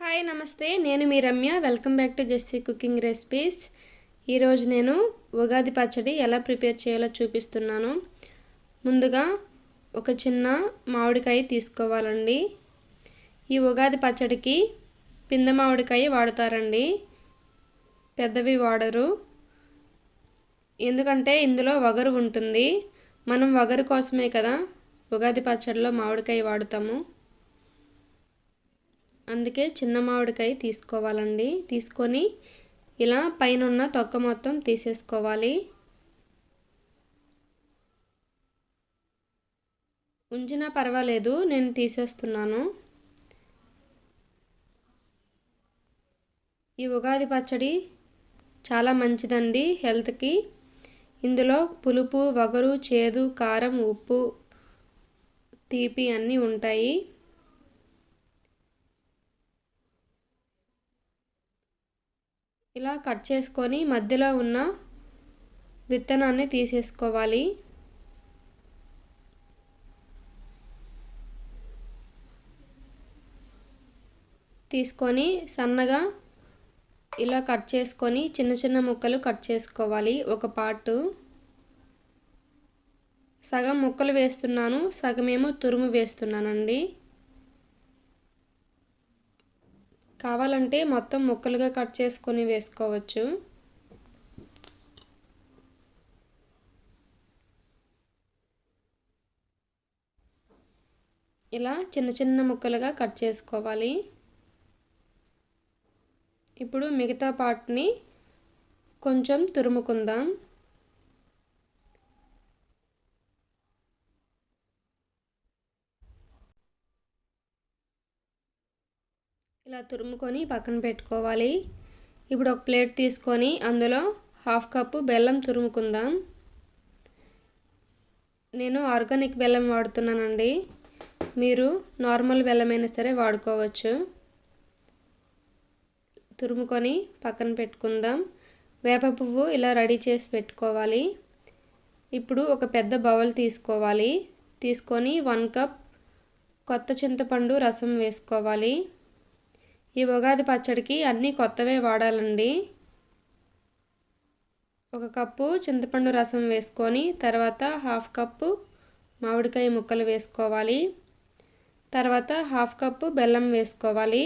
Hi నమస్తే. నేను మీ Ramya. Welcome back to Jessie cooking recipes. ఈరోజు నేను ఉగాది పచ్చడి ఎలా ప్రిపేర్ చేయాలో చూపిస్తున్నాను. ముందుగా ఒక చిన్న మామిడికాయ తీసుకోవాలండి. ఈ ఉగాది పచ్చడికి పింద మామిడికాయ వాడతారండి. పెద్దవి వాడరు. ఎందుకంటే ఇందులో వగరు ఉంటుంది. మనం వగరు కోసమే కదా ఉగాది పచ్చడిలో మామిడికాయ వాడుతాము. అందుకే చిన్న మామిడికాయ తీసుకోవాలండి. తీసుకొని ఇలా పైన ఉన్న తొక్క మొత్తం తీసేసుకోవాలి. ఉంచినా పర్వాలేదు నేను తీసేస్తున్నాను. ఈ ఉగాది పచ్చడి చాలా మంచిదండి హెల్త్కి. ఇందులో పులుపు వగరు చేదు కారం ఉప్పు తీపి అన్నీ ఉంటాయి. ఇలా కట్ చేసుకొని మధ్యలో ఉన్న విత్తనాన్ని తీసేసుకోవాలి. తీసుకొని సన్నగా ఇలా కట్ చేసుకొని చిన్న చిన్న ముక్కలు కట్ చేసుకోవాలి. ఒక పార్టు సగం ముక్కలు వేస్తున్నాను సగమేమో తురుము వేస్తున్నానండి. కావాలంటే మొత్తం ముక్కలుగా కట్ చేసుకొని వేసుకోవచ్చు. ఇలా చిన్న చిన్న ముక్కలుగా కట్ చేసుకోవాలి. ఇప్పుడు మిగతా పార్ట్ని కొంచెం తురుముకుందాం. ఇలా తురుముకొని పక్కన పెట్టుకోవాలి. ఇప్పుడు ఒక ప్లేట్ తీసుకొని అందులో హాఫ్ కప్పు బెల్లం తురుముకుందాం. నేను ఆర్గానిక్ బెల్లం వాడుతున్నానండి. మీరు నార్మల్ బెల్లమైనా సరే వాడుకోవచ్చు. తురుముకొని పక్కన పెట్టుకుందాం. వేప పువ్వు ఇలా రెడీ చేసి పెట్టుకోవాలి. ఇప్పుడు ఒక పెద్ద బౌల్ తీసుకోవాలి. తీసుకొని వన్ కప్ కొత్త చింతపండు రసం వేసుకోవాలి. ఈ ఉగాది పచ్చడికి అన్నీ కొత్తవే వాడాలండి. ఒక కప్పు చింతపండు రసం వేసుకొని తర్వాత హాఫ్ కప్పు మామిడికాయ ముక్కలు వేసుకోవాలి. తర్వాత హాఫ్ కప్పు బెల్లం వేసుకోవాలి.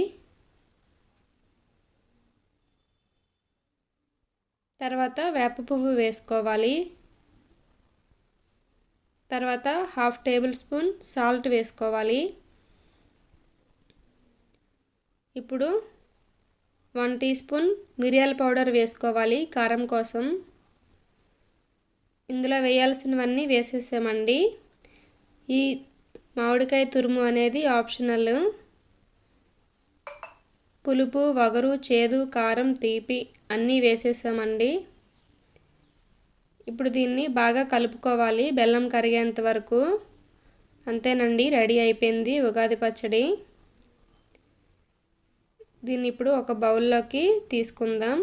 తర్వాత వేప పువ్వు వేసుకోవాలి. తర్వాత హాఫ్ టేబుల్ స్పూన్ సాల్ట్ వేసుకోవాలి. ఇప్పుడు వన్ టీ స్పూన్ మిరియాల పౌడర్ వేసుకోవాలి కారం కోసం. ఇందులో వేయాల్సినవన్నీ వేసేసామండి. ఈ మామిడికాయ తురుము అనేది ఆప్షనల్. పులుపు వగరు చేదు కారం తీపి అన్నీ వేసేసామండి. ఇప్పుడు దీన్ని బాగా కలుపుకోవాలి బెల్లం కరిగేంత వరకు. అంతేనండి రెడీ అయిపోయింది ఉగాది పచ్చడి. దీన్ని ఇప్పుడు ఒక బౌల్లోకి తీసుకుందాం.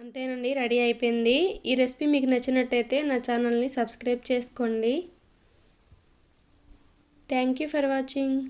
అంతేనండి రెడీ అయిపోయింది. ఈ రెసిపీ మీకు నచ్చినట్టయితే నా ఛానల్ని సబ్స్క్రైబ్ చేసుకోండి. Thank you for watching.